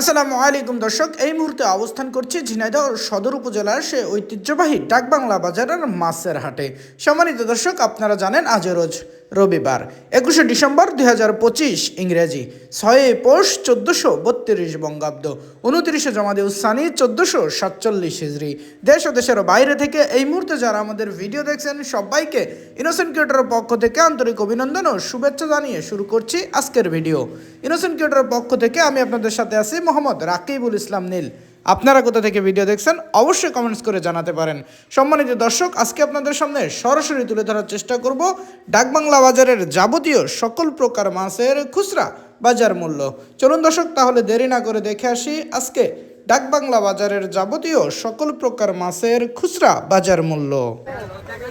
আসসালামু আলাইকুম দর্শক, এই মুহূর্তে অবস্থান করছি ঝিনাইদহ সদর উপজেলার সে ঐতিহ্যবাহী ডাকবাংলা বাজারের মাছের হাটে। সম্মানিত দর্শক, আপনারা জানেন আজ রোজ রবিবার। একুশে ডিসেম্বর দুই হাজার পঁচিশ, ইংরেজি। ছয় পৌষ চোদ্দোশো বত্রিশ বঙ্গাব্দ। উনত্রিশে জমাদি উসানি চোদ্দোশো সাতচল্লিশ হিজড়ি দেশ ও দেশের বাইরে থেকে এই মুহূর্তে যারা আমাদের ভিডিও দেখছেন, সবাইকে ইনোসেন্ট ক্রিয়েটরের পক্ষ থেকে আন্তরিক অভিনন্দন ও শুভেচ্ছা জানিয়ে শুরু করছি আজকের ভিডিও। ইনোসেন্ট ক্রিয়েটরের পক্ষ থেকে আমি আপনাদের সাথে আছি মোহাম্মদ রাকিবুল ইসলাম নীল। আপনারা কোথা থেকে ভিডিও দেখছেন, অবশ্যই কমেন্টস করে জানাতে পারেন। সম্মানিত দর্শক, আজকে আপনাদের সামনে সরাসরি তুলে ধরার চেষ্টা করব ডাকবাংলা বাজারের যাবতীয় সকল প্রকার মাছের খুচরা বাজার মূল্য। চলুন দর্শক, তাহলে দেরি না করে দেখে আসি আজকে ডাকবাংলা বাজারের যাবতীয় সকল প্রকার মাছের খুচরা বাজার মূল্য।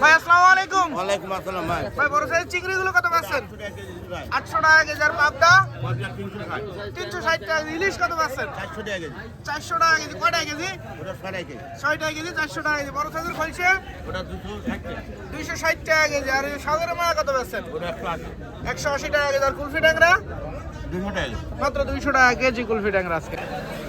ভাই আসসালামু আলাইকুম। ওয়ালাইকুম আসসালাম ভাই। ভাই বড় সাইজ চিংড়িগুলো কত পাচ্ছেন? আটশো টাকা কেজি আর পাবদা? তিনশো ষাট টাকা কেজি। ইলিশ কত পাচ্ছেন? চারশো টাকা কেজি। চারশো টাকা কেজি। কয় টাকা কেজি? ওটা ছয় কেজি। ছয় টাকা কেজি চারশো টাকা কেজি। বড় সাইজের খলছে ওটা দুশো ষাট টাকা। দুইশো ষাট টাকা কেজি। আর সাগরের মায়া কত পাচ্ছেন? ওটা একশো আশি। একশো আশি টাকা কেজি। আর কুলফি ট্যাংরা? টাকা মাত্র দুইশো টাকা কেজি কুলফি ট্যাংরা আজকে।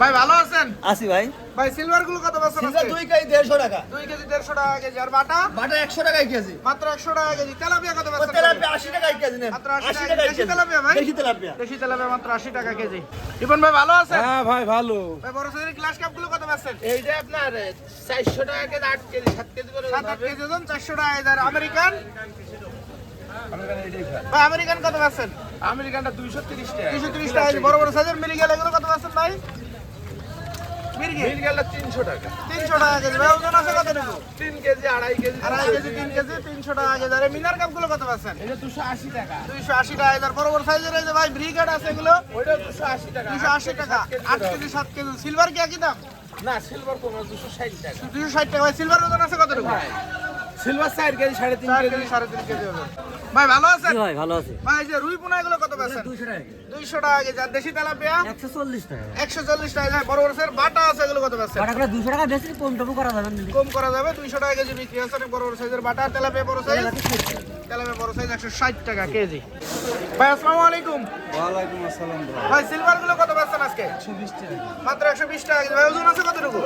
ভাই ভালো আছেন? আসি ভাই। ভাই সিলভারগুলো কত পাচ্ছেন সিলভার দুই কেজি দেড়শো টাকা। দুই কেজি দেড়শো টাকা কেজি। আর বাটা? বাটা একশো টাকায় কেজি। মাত্র একশো টাকা কেজি। তেলাপিয়া কত ও তেলাপিয়া আশি টাকায় কেজি মাত্র আশি আশি টাকা দেশি তেলাপিয়া ভাই? দেশি তেলাপিয়া। দেশি তেলাপিয়া মাত্র আশি টাকা কেজি। রিপন ভাই ভালো আছেন? হ্যাঁ ভাই ভালো। ভাই বড় সাইজের গ্লাস কাপগুলো কত পাচ্ছেন এইটা আপনার চারশো টাকা কেজি আট কেজি সাত কেজি করে সাত আট কেজি ওজন চারশো টাকা। আমেরিকান ভাই আমেরিকান কত পাচ্ছেন আমেরিকানটা দুইশো তিরিশ টাকা দুশো তিরিশ টাকা কেজি। বড় বড় সাইজের মিলি গেলে এগুলো কত পাচ্ছেন ভাই? মিল গেলে তিনশো টাকা। তিনশো টাকা কেজি। ভাই ওজন আছে কতটুকু তিন কেজি আড়াই কেজি আড়াই কেজি তিন কেজি তিনশো টাকা কেজি। আর মিনার কাপগুলো কত পাচ্ছেন? এটা দুশো আশি টাকা। দুইশো আশি টাকা। কেজি। আর বড় বড় সাইজের এই যে ভাই ব্রিগেড আছে এগুলো। ওইটা দুশো আশি টাকা। দুশো আশি টাকা। আট কেজি। সাত কেজি। সিলভার কি একই দাম? না সিলভার কমে দুশো টাকা। দুশো ষাট টাকা। ভাই সিলভার ওজন আছে কতটুকু? সিলভার চার কেজি সাড়ে তিন কেজি। কেজি সাড়ে তিন কেজি ওজন ভাই ভালো আছেন? ভাই ভালো আছে। ভাই এই যে রুই পোনা এগুলো কত পাচ্ছেন দুইশো টাকা দুইশো টাকা কেজি। আর দেশি তেলাপিয়া? একশো চল্লিশ টাকা। একশো চল্লিশ টাকা। যায়। বড় বড় সাইজের বাটা আছে এগুলো কত পাচ্ছেন বাটা করে দুশো টাকা বেশি কম টম করা যাবে না। কম করা যাবে দুইশো টাকা কেজি বিক্রি অনেক বড় বড় সাইজের বাটা তেলাপিয়া বড় সাইজ। তেলাপিয়া বড় সাইজ একশো ষাট টাকা কেজি। ভাই আসসালামু আলাইকুম। ওয়ালাইকুম আসসালাম ভাই। সিলভারগুলো কত পাচ্ছেন আজকে? মাত্র একশো বিশ টাকা কেজি। ভাই ওজন আছে কতটুকু?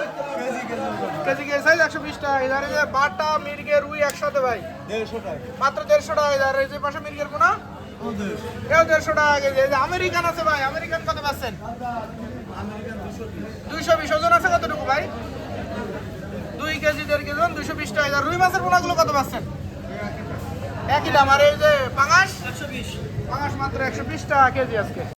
কেজি কেজি সাইজ একশো বিশ টাকা কেজি। আর এই যে বাটা মির্গে রুই একসাথে ভাই। দেড়শো টাকা। মাত্র দেড়শো টাকা আর এই যে পাশে মির্গের পোনা এও দেড়শো টাকা কেজি আমেরিকান আছে ভাই। আমেরিকান কত পাচ্ছেন? দুইশো বিশ। ওজন আছে কতটুকু ভাই? দুই কেজি দেড় কেজি দুইশো বিশ টাকা রুই মাছের পোনাগুলো কত পাচ্ছেন? একই দাম। আর এই যে পাঙাশ? একশো বিশ। পাঙাশ মাত্র একশো বিশ টাকা কেজি আজকে।